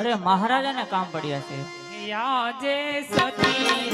અરે મહારાજાને કામ પડ્યા છે. યાજે સતી.